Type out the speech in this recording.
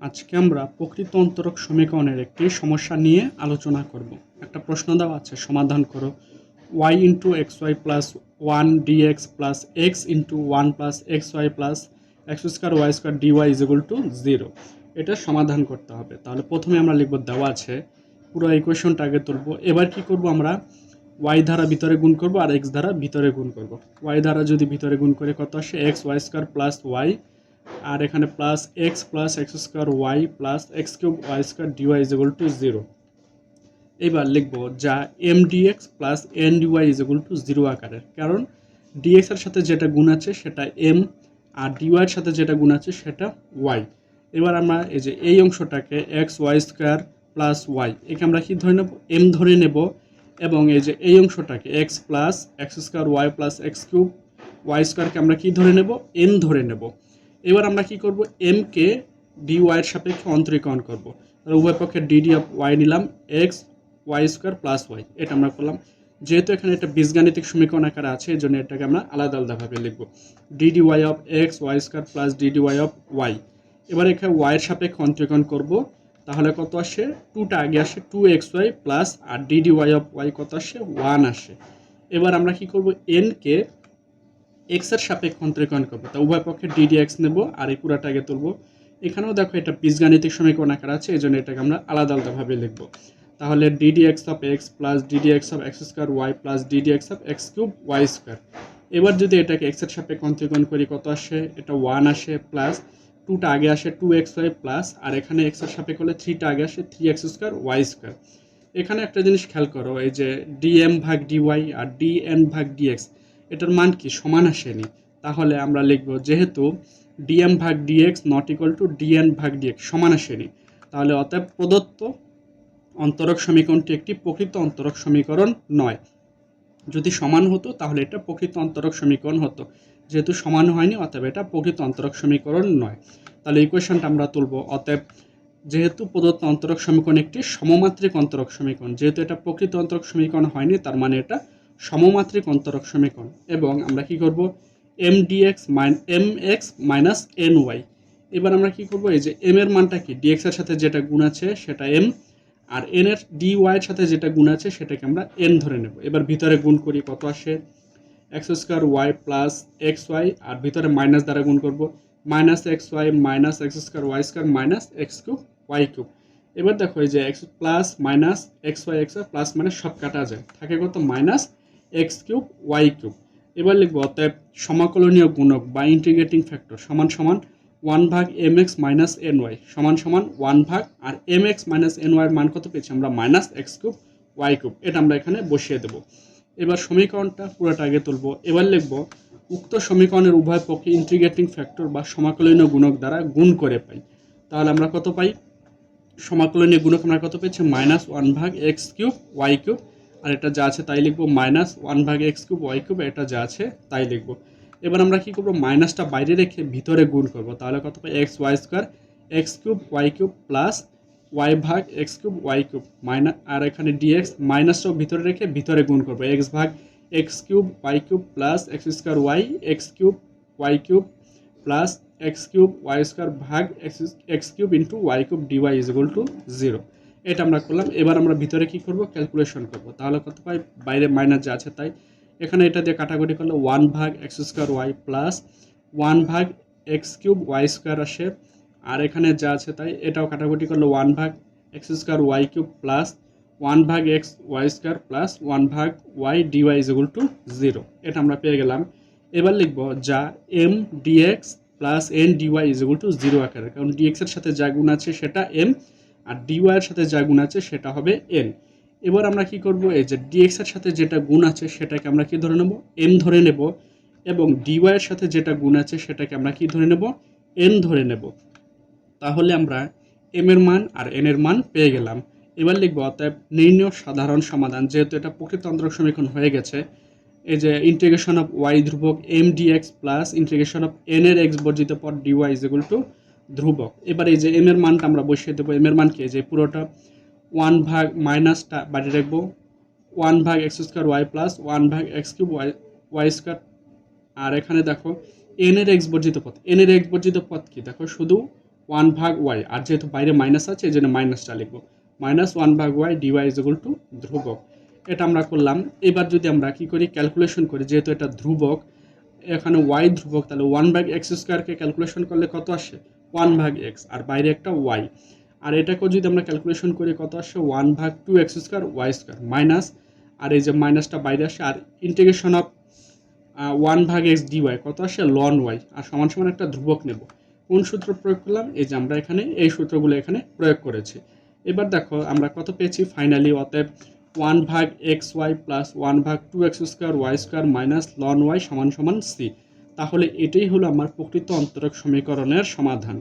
আজকে আমরা প্রকৃত অন্তরক সমীকরণের একটি সমস্যা নিয়ে আলোচনা করব। একটা প্রশ্ন দেওয়া আছে, সমাধান করো। Y into x y plus one dx plus x into one plus x y plus x square y square dy is equal to zero এটা সমাধান করতে হবে। তাহলে প্রথমে আমরা লিখব দেওয়া আছে, পুরো ইকুয়েশনটা আগে তুলবো। এবার কি করব আমরা? ওয়াই ধারা ভিতরে গুণ করব আর এক্স ধারা ভিতরে গুণ করব। ওয়াই ধারা যদি ভিতরে গুণ করে কত আসে? X y square plus y আর এখানে plus x plus x square y plus x cube y square dy is to zero এবার লিখব যা M dx plus N dy is to zero আকারের। কারণ ডিএক্স এর সাথে যেটা গুণ আছে সেটা এম আর ডিওয়াই এর সাথে যেটা গুণ আছে সেটা ওয়াই এবার আমরা এই যে এই অংশটাকে x y square plus y একে আমরা কি ধরে নেব? এম ধরে নেব। এবং এই যে এই অংশটাকে x plus x square y plus x cube y স্কোয়ারকে আমরা কি ধরে নেব? এন ধরে নেব। এবার আমরা কি করব? এম কে ডি ওয়াইয়ের সাপেক্ষে অন্তরীকরণ করব। তাহলে উভয় পক্ষে ডিডি অফ ওয়াই নিলাম x y square plus y এটা আমরা করলাম। যেহেতু এখানে একটা বীজগাণিতিক সমীকরণ আকারে আছে এই জন্য এটাকে আমরা আলাদা আলাদাভাবে লিখব। Dd y of x y square plus dd y of y এবার এখানে ওয়াইয়ের সাপেক্ষে অন্তরীকরণ করব। তাহলে কত আসে? টুটা আগে আসে টু এক্স ওয়াই প্লাস আর ডিডি ওয়াই অফ ওয়াই কত আসে? ওয়ান আসে। এবার আমরা কি করব? এন কে এক্সের সাপেক্ষে অন্তরীকরণ করব। তা উভয় পক্ষে ডিডি এক্স নেব আর এই পুরাটা আগে তুলবো। এখানেও দেখো এটা বীজগাণিতিক সমীকরণ আকার আছে, এই জন্য এটাকে আমরা আলাদা আলাদাভাবে লিখব। তাহলে dd x of x plus dd x of x square y plus dd x of x cube y square এবার যদি এটাকে এক্সের সাপেক্ষে অন্তরীকরণ করি, কত আসে? এটা ওয়ান আসে প্লাস টুটা আগে আসে টু এক্স ওয়াই প্লাস আর এখানে এক্সের সাপেক্ষে হলে থ্রিটা আগে আসে three x square y square এখানে একটা জিনিস খেয়াল করো, এই যে ডিএম ভাগ ডিওয়াই আর ডিএন ভাগ ডিএক্স এটার মান কি? সমান আসেনি। তাহলে আমরা লিখব যেহেতু ডিএম ভাগ dx not equal to dn ভাগ ডিএক্স সমান আসেনি, তাহলে অতএব প্রদত্ত অন্তরক সমীকরণটি একটি প্রকৃত অন্তরক সমীকরণ নয়। যদি সমান হতো, তাহলে এটা প্রকৃত অন্তরক সমীকরণ হতো। যেহেতু সমান হয়নি, অতএব এটা প্রকৃত অন্তরক সমীকরণ নয়। তাহলে ইকুয়েশনটা আমরা তুলব, অতএব যেহেতু প্রদত্ত অন্তরক সমীকরণ একটি সমমাত্রিক অন্তরক সমীকরণ, যেহেতু এটা প্রকৃত অন্তরক সমীকরণ হয়নি, তার মানে এটা সমমাত্রিক অন্তরক সমীকরণ এবং আমরা কি করব? M dx minus M x minus N y এবার আমরা কি করব? এই যে এম এর মানটা কি? ডিএক্স এর সাথে যেটা গুণ আছে সেটা এম আর এন এর ডি ওয়াই এর সাথে যেটা গুণ আছে সেটাকে আমরা এন ধরে নেব। এবার ভিতরে গুণ করি, কত আসে? X square y plus x y আর ভিতরে মাইনাস দ্বারা গুণ করব। Minus x y minus x square y square minus x cube y cube এবার দেখো, এই যে x plus minus x y x plus minus সব কাটা যায়। থাকে কত? Minus x cube y cube. এবার লিখব, অতএব সমাকলনীয় গুণক বা ইন্টিগ্রেটিং ফ্যাক্টর সমান সমান ওয়ান ভাগ M x minus N y সমান সমান ওয়ান ভাগ, আর এম এক্স মাইনাস এন ওয়াইয়ের মান কত পেয়েছি আমরা? Minus x cube y cube. এটা আমরা এখানে বসিয়ে দেবো। এবার সমীকরণটা পুরোটা আগে তুলব। এবার লিখব, উক্ত সমীকরণের উভয় পক্ষে ইন্টিগ্রেটিং ফ্যাক্টর বা সমাকলনীয় গুণক দ্বারা গুণ করে পাই। তাহলে আমরা কত পাই? সমাকলনীয় গুণক আমরা কত পেয়েছি? মাইনাস ওয়ান ভাগ এক্স কিউব ওয়াই কিউব। আর এটা যা আছে তাই লিখব মাইনাস ওয়ান ভাগ এক্স কিউব ওয়াই কিউব এটা যা আছে তাই লিখব। এবার আমরা কি করব মাইনাসটা বাইরে রেখে ভিতরে গুণ করব, তাহলে কত পাই x y square x cube y cube plus y ভাগ x cube y cube minus আর এখানে ডিএক্স মাইনাসটাও ভিতরে রেখে ভিতরে গুণ করব এক্স ভাগ x cube y cube plus x square y x cube y cube plus x cube y square ভাগ x x cube into y cube dy is equal to zero এটা আমরা করলাম। এবার আমরা ভিতরে কি করব? ক্যালকুলেশন করব। তাহলে কত পাই? বাইরে মাইনাস যা আছে তাই। এখানে এটা দিয়ে কাটাকুটি করলে ওয়ান ভাগ x square y plus one ভাগ এক্স কিউব ওয়াই স্কোয়ার আসে। আর এখানে যা আছে তাই, এটাও কাটাকুটি করলে ওয়ান ভাগ x square y cube plus one ভাগ x y square plus one ভাগ y dy is equal to zero এটা আমরা পেয়ে গেলাম। এবার লিখব যা M dx plus N dy is equal to zero আকারে। কারণ ডিএক্স এর সাথে যা গুণ আছে সেটা এম আর ডিওয়াই এর সাথে যা গুণ আছে সেটা হবে এন এবার আমরা কি করব? এই যে ডিএক্স এর সাথে যেটা গুণ আছে সেটাকে আমরা কি ধরে নেব? এম ধরে নেব। এবং ডিওয়াই এর সাথে যেটা গুণ আছে সেটাকে আমরা কি ধরে নেব? এন ধরে নেব। তাহলে আমরা এম এর মান আর এন এর মান পেয়ে গেলাম। এবার লিখব, অতএব নির্ণয় সাধারণ সমাধান। যেহেতু এটা প্রকৃত অন্তরক সমীকরণ হয়ে গেছে, এই যে ইন্টিগ্রেশন অফ ওয়াই ধ্রুবক M dx plus integration of N এর এক্স বর্জিত পর ডিওয়াই ইজ ইকুয়াল টু ধ্রুবক এবার এই যে এম এর মানটা আমরা বসিয়ে দেবো। এম এর মান কি? যে পুরোটা ওয়ান ভাগ মাইনাসটা বাড়িয়ে রাখব। ওয়ান ভাগ x square y plus one ভাগ x cube y y square আর এখানে দেখো এন এর এক্স বর্জিত পথ। এন এর এক্স বর্জিত পথ কি? দেখো, শুধু ওয়ান ভাগ ওয়াই আর যেহেতু বাইরে মাইনাস আছে, এই জন্য মাইনাসটা লিখব। মাইনাস ওয়ান ভাগ y dy is equal to ধ্রুবক এটা আমরা করলাম। এবার যদি আমরা কি করি? ক্যালকুলেশন করি। যেহেতু এটা ধ্রুবক, এখানে ওয়াই ধ্রুবক, তাহলে ওয়ান ভাগ এক্স স্কোয়ারকে ক্যালকুলেশন করলে কত আসে? ওয়ান ভাগ এক্স আর বাইরে একটা ওয়াই আর এটাকেও যদি আমরা ক্যালকুলেশন করি, কত আসে? ওয়ান ভাগ two x square y square minus আর এই যে মাইনাসটা বাইরে আসে, আর ইন্টিগ্রেশন অফ ওয়ান ভাগ এক্স ডিওয়াই কত আসে? লন ওয়াই আর সমান সমান একটা ধ্রুবক নেব। কোন সূত্র প্রয়োগ করলাম? এই যে আমরা এখানে, এই সূত্রগুলো এখানে প্রয়োগ করেছি। এবার দেখো, আমরা কত পেয়েছি? ফাইনালি অতএব ওয়ান ভাগ এক্স ওয়াই প্লাস ওয়ান ভাগ two x square y square minus ln y সমান সমান সি তাহলে এটাই হলো আমার প্রকৃত অন্তরক সমীকরণের সমাধান।